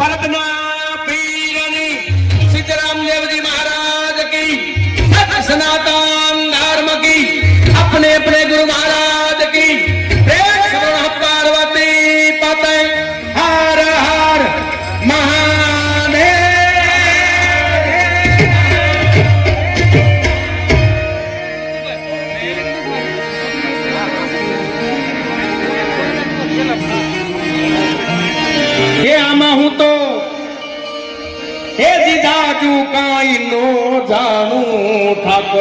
પરતના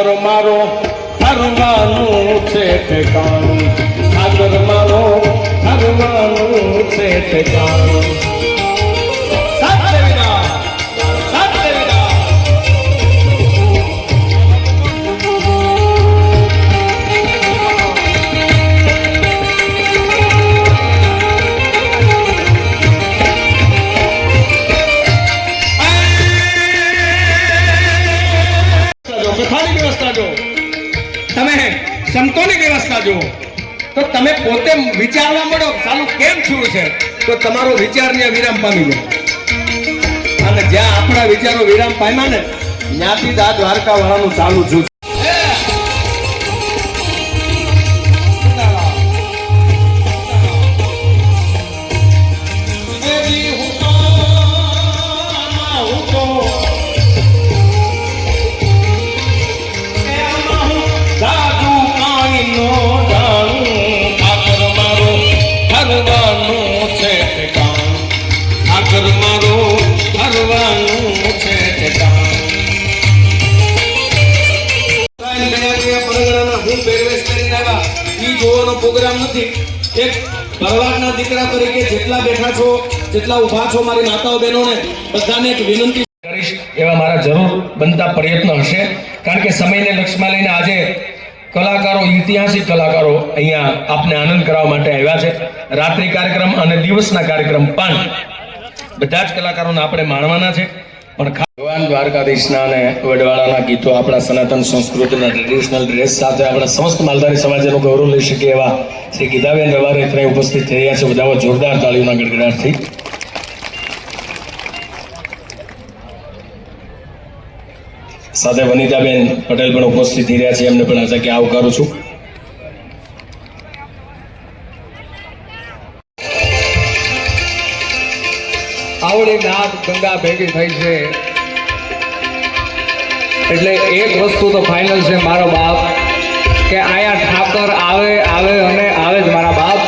ઠાકોર મારો હરવાનું છે ઠેકાણું સાગર મારો હરવાનું છે ઠેકાણું વિચારવા મળો, સાલું કેમ છું છે? તો તમારો વિચારને વિરામ પામી ગયો. અને જ્યાં આપણા વિચારો વિરામ પામ્યા ને, ત્યાંથી જ આ દ્વારકા વાળાનું ચાલુ છું. પ્રોગ્રામ નથી. એક ભરવાડના દીકરા તરીકે જેટલા બેઠા છો, જેટલા ઊભા છો મારી માતાઓ બહેનોને, બધાને એક વિનંતી કરીશ. એવા મારા જરૂર બનતા પ્રયત્ન હશે. કારણ કે સમયને લક્ષમાં લઈને આજે કલાકારો, ઐતિહાસિક કલાકારો અહીંયા આપને આનંદ કરાવવા માટે આવ્યા છે. રાત્રિ કાર્યક્રમ અને દિવસના કાર્યક્રમ પણ બધા જ કલાકારોને આપણે માણવાના છે. પણ ભગવાન દ્વારકાધીશના અને વડવાળાના ગીતો આપણા સનાતન સંસ્કૃતિના ટ્રેડિશનલ ડ્રેસ સાથે આપણા સમસ્ત માલધારી સમાજનું ગૌરવ લઈ શકે એવા શ્રી ગીતાબેન રવારે ત્યાં ઉપસ્થિત થઈ રહ્યા છે. બધાઓ જોરદાર તાળીઓના ગડગડાટથી. સાથે વનિતાબેન પટેલ પણ ઉપસ્થિત થઈ રહ્યા છે. એમને પણ કે આવકારું છું. આવડી નાદ ગંગા ભેગી થઈ છે. એટલે એક વસ્તુ તો ફાઇનલ છે મારો બાપ, કે અહીંયા ઠાકર આવે આવે અને આવે જ મારા બાપ.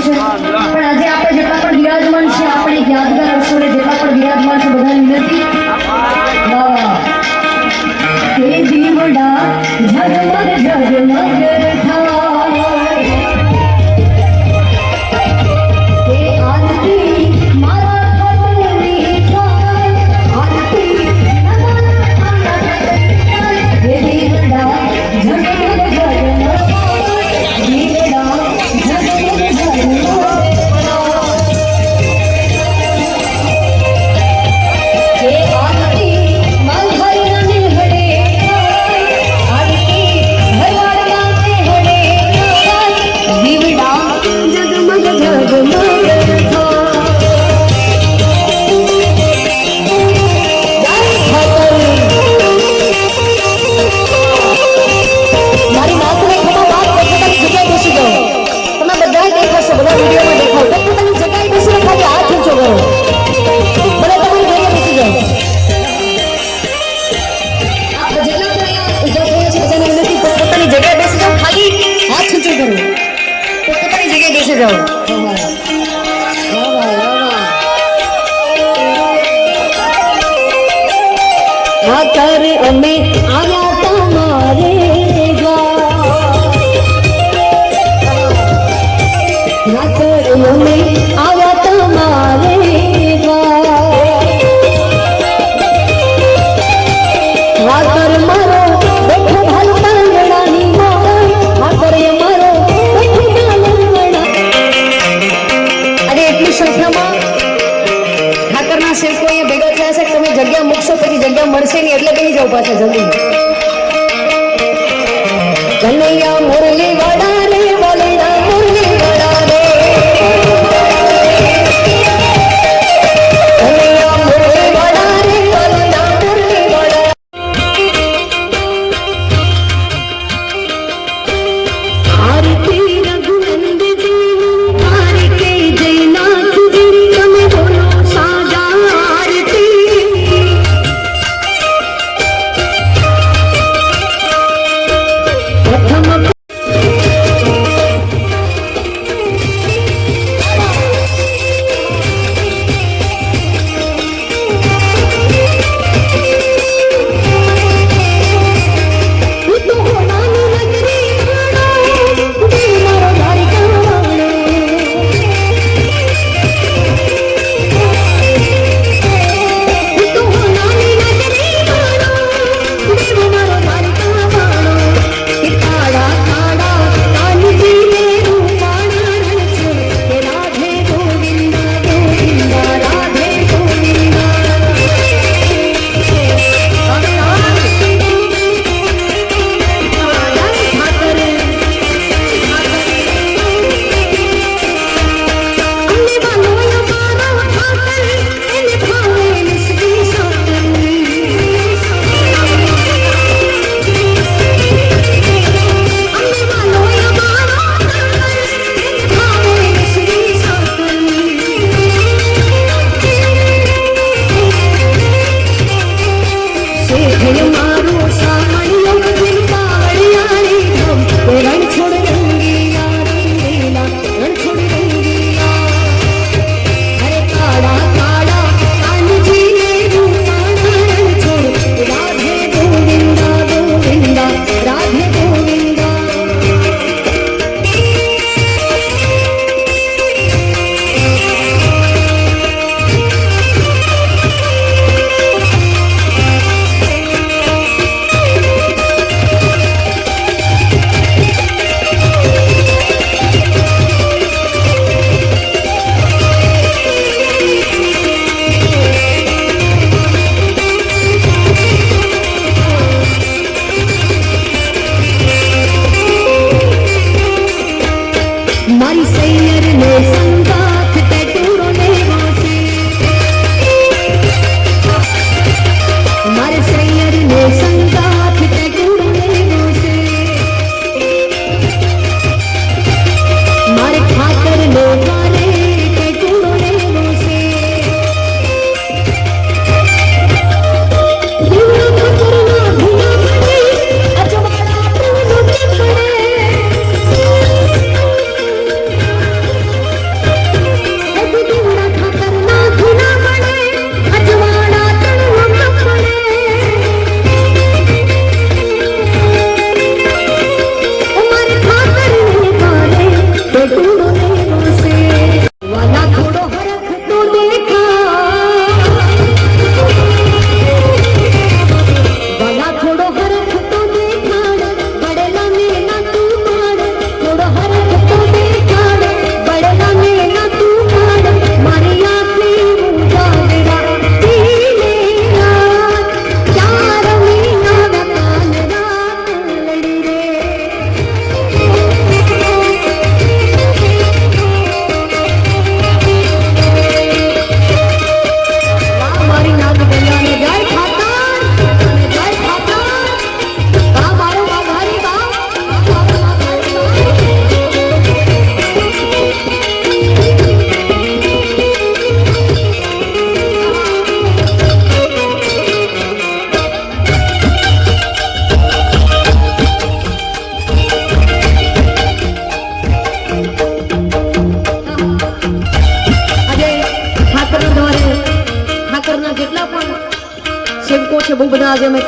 上去。啊，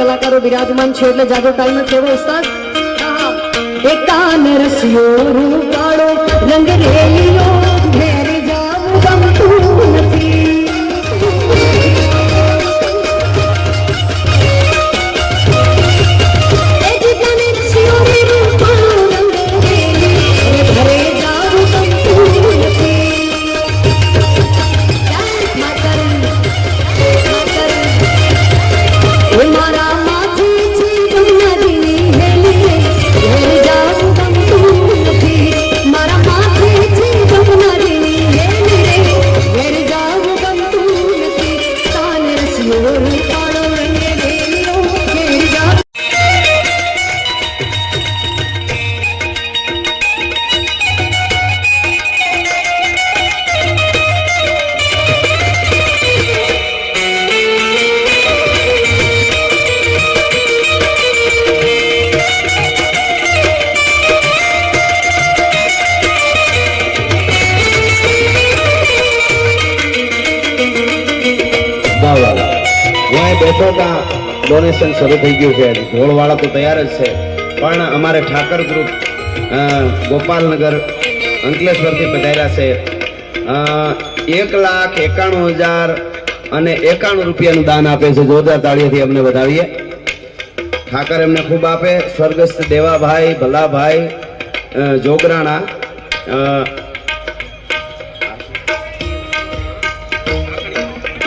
કલાકારો બિરાજમાન છે એટલે જાજો ટાઈમ કેવો ઉસ્તાદ? એક કાન રસિયો રૂપાળો રંગ ડોનેશન શરૂ થઈ ગયું છે. ઢોળવાળા તો તૈયાર જ છે. પણ અમારે ઠાકર ગ્રુપ ગોપાલનગર, અંકલેશ્વરથી પધાર્યા છે. એક લાખ એકાણું હજાર અને એકાણું રૂપિયાનું દાન આપે છે. જોરદાર તાળીઓથી અમને વધાવીએ. ઠાકર એમને ખૂબ આપે. સ્વર્ગસ્થ દેવાભાઈ, ભલાભાઈ જોગરાણા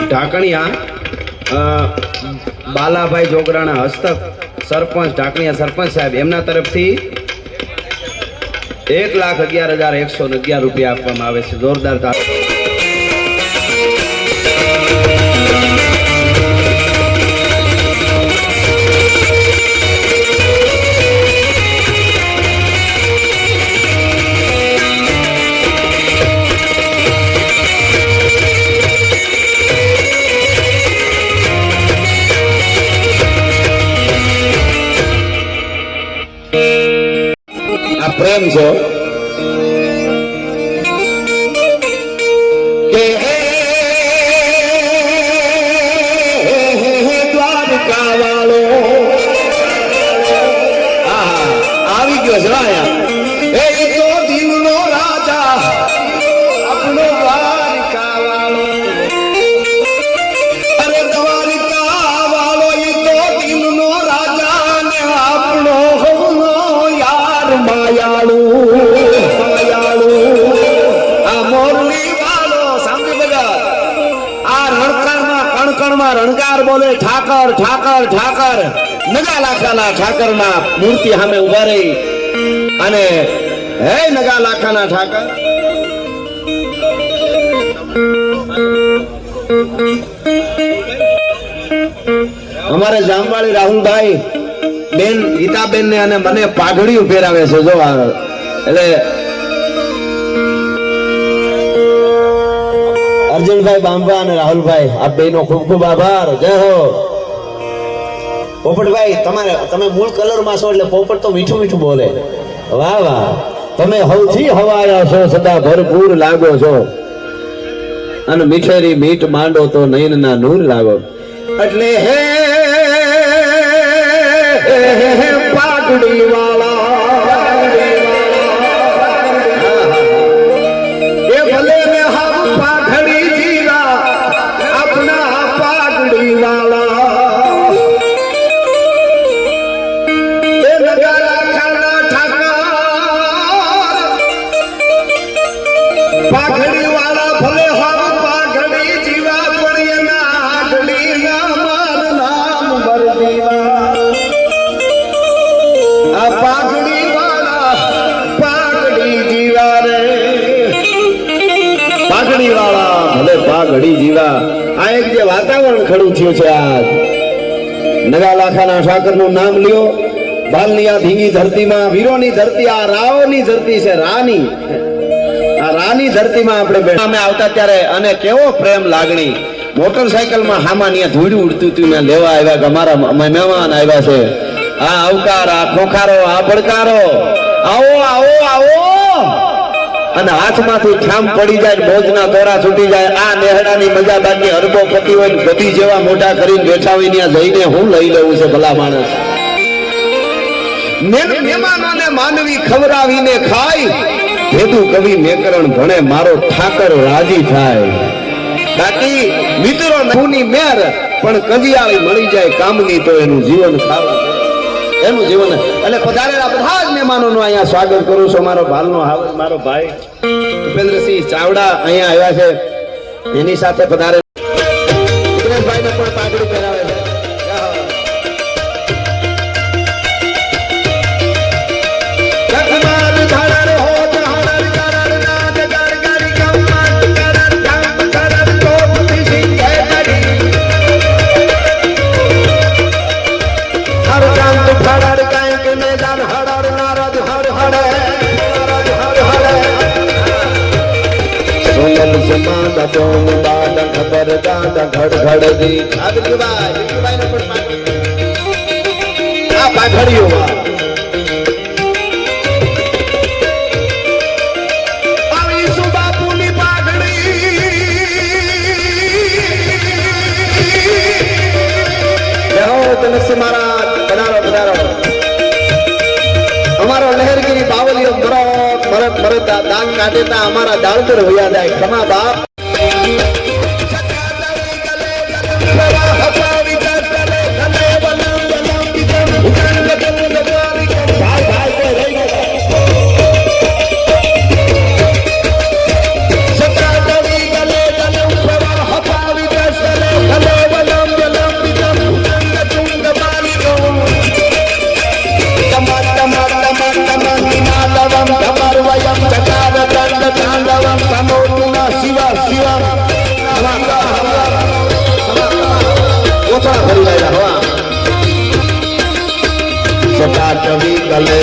ઢાકણિયા બાલાભાઈ જોગરાણા હસ્તક, સરપંચ, ઢાકણિયા સરપંચ સાહેબ, એમના તરફથી એક લાખ અગિયાર હજાર એકસો અગિયાર રૂપિયા આપવામાં આવે છે. જોરદાર Lorenzo. ઠાકર ઠાકર. નગા લાખાના ઠાકરના મૂર્તિ સામે ઊભા રહી. અને હે નગા લાખાના ઠાકર. અમારે જામવાળી રાહુલભાઈ, બેન ગીતાબેન ને અને મને પાઘડી પહેરાવે છે, જો એટલે અર્જુનભાઈ બાંબા અને રાહુલભાઈ આ બેનો ખૂબ ખૂબ આભાર. જય હો. પોપટભાઈ, તમારે તમે મૂળ કલરમાં છો એટલે પોપટ તો મીઠું મીઠું બોલે. વાહ વાહ. તમે સૌથી હવાયા છો, સદા ભરપૂર લાગો છો. અને મીઠેરી મીઠ માંડો તો નયનના નૂર લાગો. એટલે હે પાટડી ભલે ઘડી જીવા. આ એક જે વાતાવરણ ખડું થયું છે આજ. નગા લાખાના ઠાકરનું નામ લ્યો. બાલની આ ધરતીમાં, વીરોની ધરતી, આ રાઓની ધરતી છે, રાની. આ રાની ધરતીમાં આપણે અમે આવતા ત્યારે અને કેવો પ્રેમ લાગણી. મોટરસાયકલમાં હામાં ત્યાં ધૂળ ઉડતું હતું ને લેવા આવ્યા કે અમારા મહેમાન આવ્યા છે. આ આવકાર, આ ખોખારો, આ પડકારો. આવો આવો આવો! અને હાથમાંથી ઠામ પડી જાય મોજના તોરા છૂટી જાય. આ નેહડાની મજા બાકી અરબો પતિ હોય ગધી જેવા મોટા કરીને બેઠા હોય ત્યાં જઈને હું લઈ લેવું છે ભલા માણસ. મહેમાનોને માનવી ખવડાવીને ખાય. ભેદું કવિ મેકરણ ભણે મારો ઠાકર રાજી થાય. બાકી મિત્રો નહુની મેર, પણ કજિયાળી મળી જાય કામની તો એનું જીવન ખાવા. એનું જીવન એટલે પધારેલા બધા જ મહેમાનોનું અહીંયા સ્વાગત કરું છું. મારો ભાલનો હાવ મારો ભાઈ ભૂપેન્દ્રસિંહ ચાવડા અહીંયા આવ્યા છે. એની સાથે પધારે સોનલ સમાદ બોમ ખબર દાદા ઘડ ઘડ દી આદ દીવાય દીવાય પણ આ પાઘડીઓ માં મરત મરત દાન કાઢેતા અમારા દાળતર હોયા જાય. ખમા બાપ.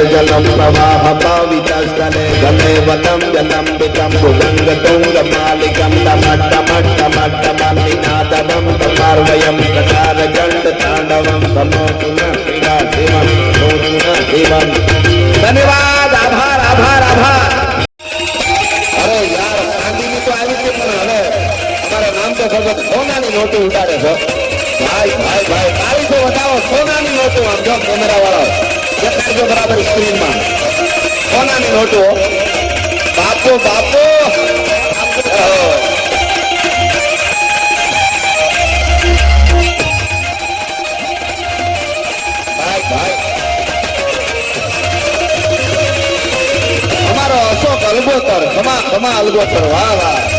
જલમ પ્રવાહ પાવિતસ્તને ગલે વલમ જલમ વિકમ ભુજંગ તુંગ માલિકમ ટમટ ટમટ ટમટ ટમનિનાદવમ તમાર્વયમ કટાર ગંડ તાંડવમ સમોતુન પીડા દેવમ સોતુન દેવમ ધન્યવાદ આભાર આભાર આભાર. અરે યાર ગાંધીજી તો આવી છે પણ હવે. અમારા નામ તો ખબર સોનાની નોટી ઉતારે છે. ભાઈ ભાઈ ભાઈ તારીખો બતાવો, સોનાની નોટો આમ જો કેમેરા વાળો દેખાડજો બરાબર સ્ક્રીનમાં. સોનાની નોટો. બાપો બાપો. અમારો અશોક અલગોતર. ખમા ખમા અલગોતર. વાહ વાહ.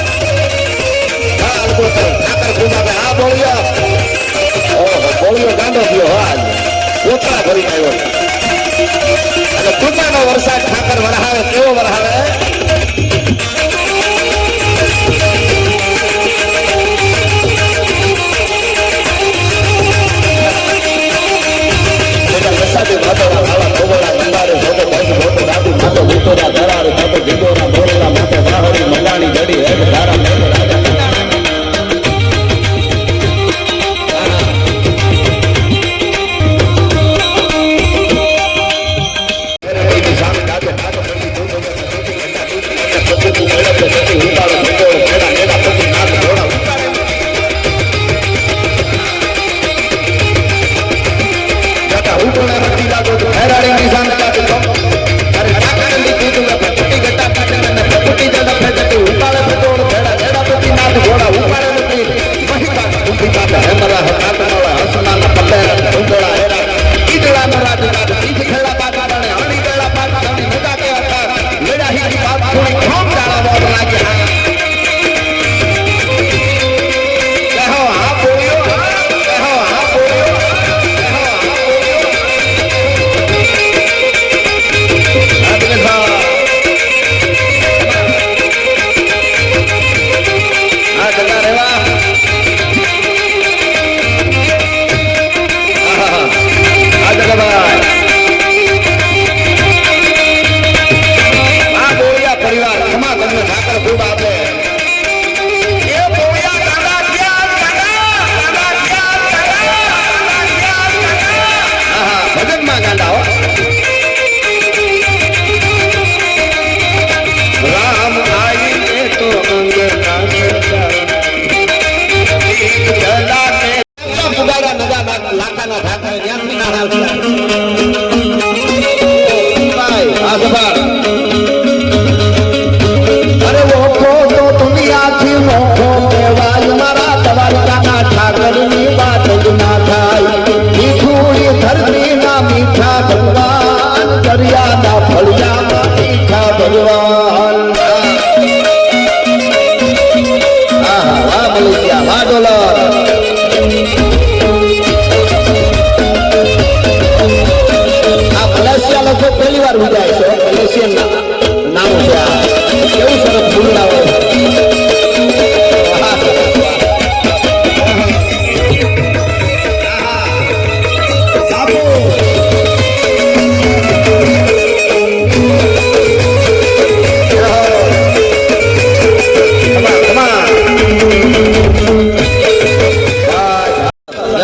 હા અલગોતર ઠાકર પૂજા આ બોલ્યો ઓહો બોલ્યો ગાંડો થયો હો પોતરા ભરી આવ્યો અને કૃપાનો વરસાદ ઠાકર વરહાવે કેવો વરહાવે હેડ ધારા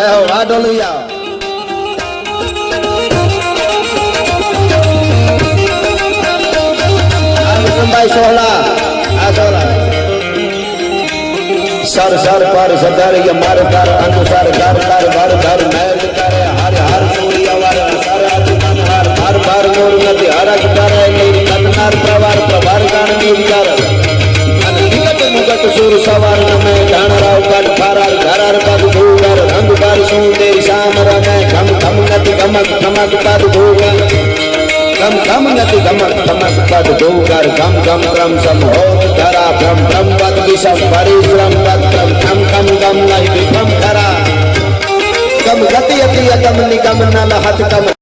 Hallelujah. આ વિક્રમભાઈ સોહલા આ સોહલા સર સર પર સદર માર કર અનુસાર ઘર કર ભર ઘર મેલ કરે હર હર સૂર્ય વર હર હર મોર નથી હરક કરે નીર કતનાર પ્રવાર પ્રભાર નીર મુગટ સુર સવાર નમે ગાણ રાવ કટ ફારાર ઘરાર પદ ભૂગર રંગ કર સુંદર શામ રમે ઘમ ઘમ નતિ ગમક ગમક પદ ભૂગર ગમ ગમ નતિ ગમક ગમક પદ ભૂગર ગમ ગમ ક્રમ સમ હોત ધરા ભ્રમ ભ્રમ પદ વિષમ પરિશ્રમ પદ. ક્રમ કમ કમ ગમ નહીં વિભમ ધરા. ગમ ગતિ અતિ અગમ નિગમ નલ હત કમ